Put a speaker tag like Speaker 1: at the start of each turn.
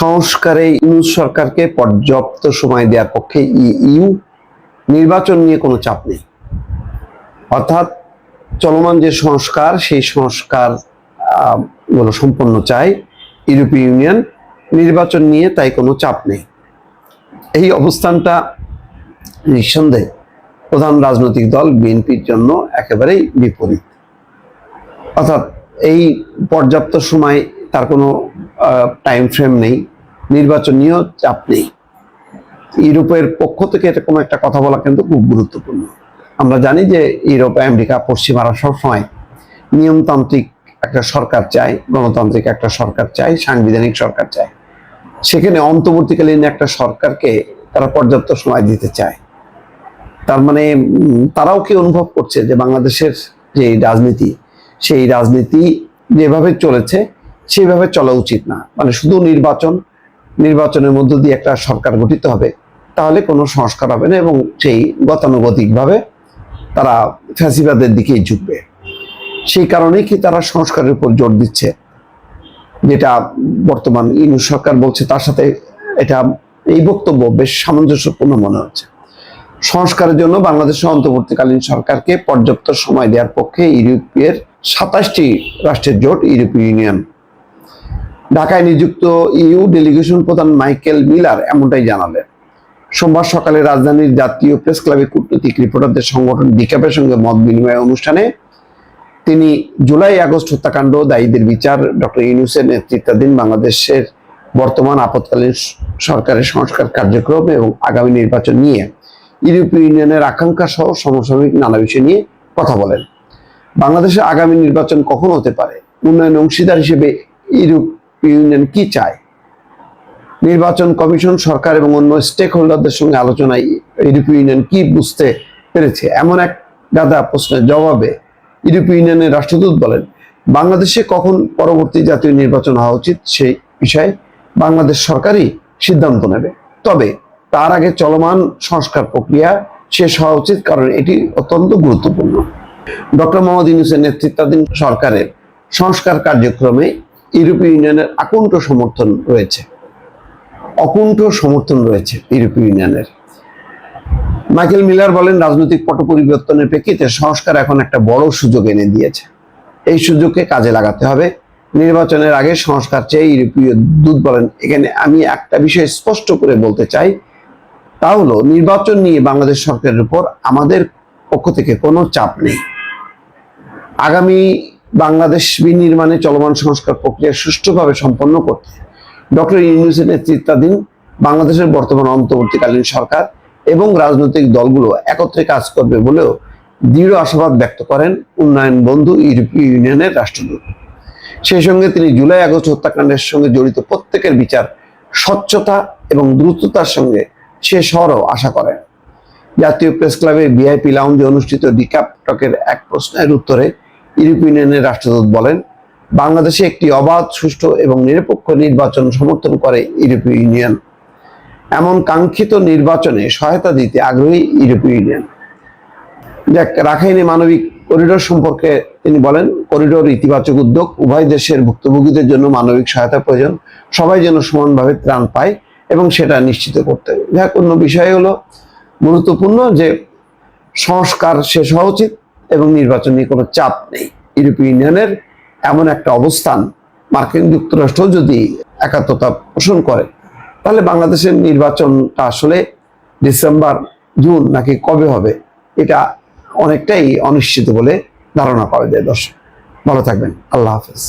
Speaker 1: সংস্কারে ইউনুস সরকারকে পর্যাপ্ত সময় দেওয়ার পক্ষে ইউ নির্বাচন নিয়ে কোনো চাপ নেই। অর্থাৎ চলমান যে সংস্কার, সেই সংস্কারগুলো সম্পন্ন চাই ইউরোপীয় ইউনিয়ন। নির্বাচন নিয়ে তাই কোনো চাপ নেই। এই অবস্থানটা নিঃসন্দেহে প্রধান রাজনৈতিক দল বিএনপির জন্য একেবারেই বিপরীত। অর্থাৎ এই পর্যাপ্ত সময় তার কোনো টাইম ফ্রেম নেই, নির্বাচনীয় চাপ নেই। ইউরোপের পক্ষ থেকে এটা কোনো একটা কথা বলা কিন্তু খুব গুরুত্বপূর্ণ। আমরা জানি যে ইউরোপ, আমেরিকা, পশ্চিমারা সবসময় নিয়মতান্ত্রিক একটা সরকার চায়, গণতান্ত্রিক একটা সরকার চায়, সাংবিধানিক সরকার চায়। সেখানে অন্তর্বর্তীকালীন একটা সরকারকে তারা পর্যাপ্ত সময় দিতে চায়। তার মানে তারাও কি অনুভব করছে যে বাংলাদেশের যে রাজনীতি, সেই রাজনীতি যেভাবে চলেছে সেইভাবে চলা উচিত না। মানে শুধু নির্বাচন, নির্বাচনের মধ্য দিয়ে একটা সরকার গঠিত হবে, তাহলে কোনো সংস্কার হবে না এবং সেই গতানুগতিকভাবে তারা ফ্যাসিবাদের দিকেই ঝুঁকবে। সেই কারণেই কি তারা সংস্কারের উপর জোর দিচ্ছে, যেটা বর্তমান ইনু সরকার বলছে তার সাথে এটা, এই বক্তব্য বেশ সামঞ্জস্যপূর্ণ মনে হচ্ছে। সংস্কারের জন্য বাংলাদেশের অন্তর্বর্তীকালীন সরকারকে পর্যাপ্ত সময় দেওয়ার পক্ষে ইউরোপের সাতাশটি রাষ্ট্রের জোট ইউরোপীয় ইউনিয়ন ঢাকায় নিযুক্ত ইউ ডেলিগেশন প্রধান মাইকেল মিলার এমনটাই জানালেন। সোমবার সকালে রাজধানীর জাতীয় প্রেস ক্লাবে কূটনৈতিক রিপোর্টারদের সংগঠন ডিক্যাপের সঙ্গে মত বিনিময় অনুষ্ঠানে তিনি জুলাই আগস্ট হত্যাকাণ্ড, দায়ীদের বিচার, ডক্টর ইউনুসের নেতৃত্বাধীন বাংলাদেশের বর্তমান আপৎকালীন স- সরকারের সংস্কার কার্যক্রম এবং আগামী নির্বাচন নিয়ে ইউরোপীয় ইউনিয়নের আকাঙ্ক্ষা সহ সমসাময়িক নানা বিষয় নিয়ে কথা বলেন। বাংলাদেশের আগামী নির্বাচন কখন হতে পারে? উন্নয়ন অংশীদার হিসেবে ইউরোপীয় ইউনিয়ন কি চায়? নির্বাচন কমিশন, সরকার এবং অন্য স্টেক হোল্ডারদের সঙ্গে আলোচনায় ইউরোপীয় ইউনিয়ন কি বুঝতে পেরেছে? এমন এক গাদা প্রশ্নের জবাবে ইউরোপীয় ইউনিয়নের রাষ্ট্রদূত বলেন, বাংলাদেশে কখন পরবর্তী জাতীয় নির্বাচন হওয়া উচিত সেই বিষয়ে বাংলাদেশ সরকারই সিদ্ধান্ত নেবে। তবে তার আগে চলমান সংস্কার প্রক্রিয়া শেষ হওয়া উচিত কারণ এটি অত্যন্ত গুরুত্বপূর্ণ। ডক্টর মোহাম্মদ ইউনুসের নেতৃত্বাধীন সরকারের সংস্কার কার্যক্রমে ইউরোপীয় ইউনিয়নের আকুণ্ঠ সমর্থন রয়েছে। অকুণ্ঠ সমর্থন রয়েছে ইউরোপীয় ইউনিয়নের। মাইকেল মিলার বলেন, রাজনৈতিক পট পরিবর্তনের প্রেক্ষিতে সংস্কার এখন একটা বড় সুযোগ এনে দিয়েছে। এই সুযোগকে কাজে লাগাতে হবে। নির্বাচনের আগে সংস্কার চেয়ে ইউরোপীয় দূত বলেন, এখানে আমি একটা বিষয় স্পষ্ট করে বলতে চাই। তা হলো, নির্বাচন নিয়ে বাংলাদেশ সরকারের উপর আমাদের পক্ষ থেকে কোনো চাপ নেই। আগামী বাংলাদেশ বিনির্মাণে চলমান সংস্কার প্রক্রিয়া সুষ্ঠুভাবে সম্পন্ন করতে। ডক্টর ইউনুসের নেতৃত্বাধীন বাংলাদেশের বর্তমান অন্তর্বর্তীকালীন সরকার এবং রাজনৈতিক দলগুলো একত্রে কাজ করবে বলেও দৃঢ় আশাবাদ ব্যক্ত করেন উন্নয়ন বন্ধু ইউরোপীয় ইউনিয়নের রাষ্ট্রদূত। সেই সঙ্গে তিনি জুলাই আগস্ট হত্যাকাণ্ডের সঙ্গে জড়িত প্রত্যেকের বিচার স্বচ্ছতা এবং দ্রুততার সঙ্গে শেষ হওয়ারও আশা করেন। জাতীয় প্রেস ক্লাবে ভিআইপি লাউঞ্জে অনুষ্ঠিত ডিকাপ টকের এক প্রশ্নের উত্তরে ইউরোপীয় ইউনিয়নের রাষ্ট্রদূত বলেন, বাংলাদেশে একটি অবাধ, সুষ্ঠু এবং নিরপেক্ষ নির্বাচন সমর্থন করে ইউরোপীয় ইউনিয়ন। এমন কাঙ্ক্ষিত নির্বাচনে সহায়তা দিতে আগ্রহী ইউরোপীয় ইউনিয়ন। রাখাইনে মানবিক করিডোর সম্পর্কে তিনি বলেন, করিডোর ইতিবাচক উদ্যোগ, উভয় দেশের ভুক্তভোগীদের জন্য মানবিক সহায়তা প্রয়োজন। সবাই যেন সমানভাবে ত্রাণ পায় এবং সেটা নিশ্চিত করতে। যাক, অন্য বিষয় হলো, গুরুত্বপূর্ণ যে সংস্কার শেষ হওয়া উচিত। এবং নির্বাচন নিয়ে কোনো চাপ নেই। ইউরোপীয় ইউনিয়নের এমন একটা অবস্থান মার্কিন যুক্তরাষ্ট্র যদি একাত্মতা পোষণ করে, তাহলে বাংলাদেশের নির্বাচনটা আসলে ডিসেম্বর, জুন নাকি কবে হবে, এটা অনেকটাই অনিশ্চিত বলে ধারণা করা যায় দর্শক। ভালো থাকবেন। আল্লাহ হাফেজ।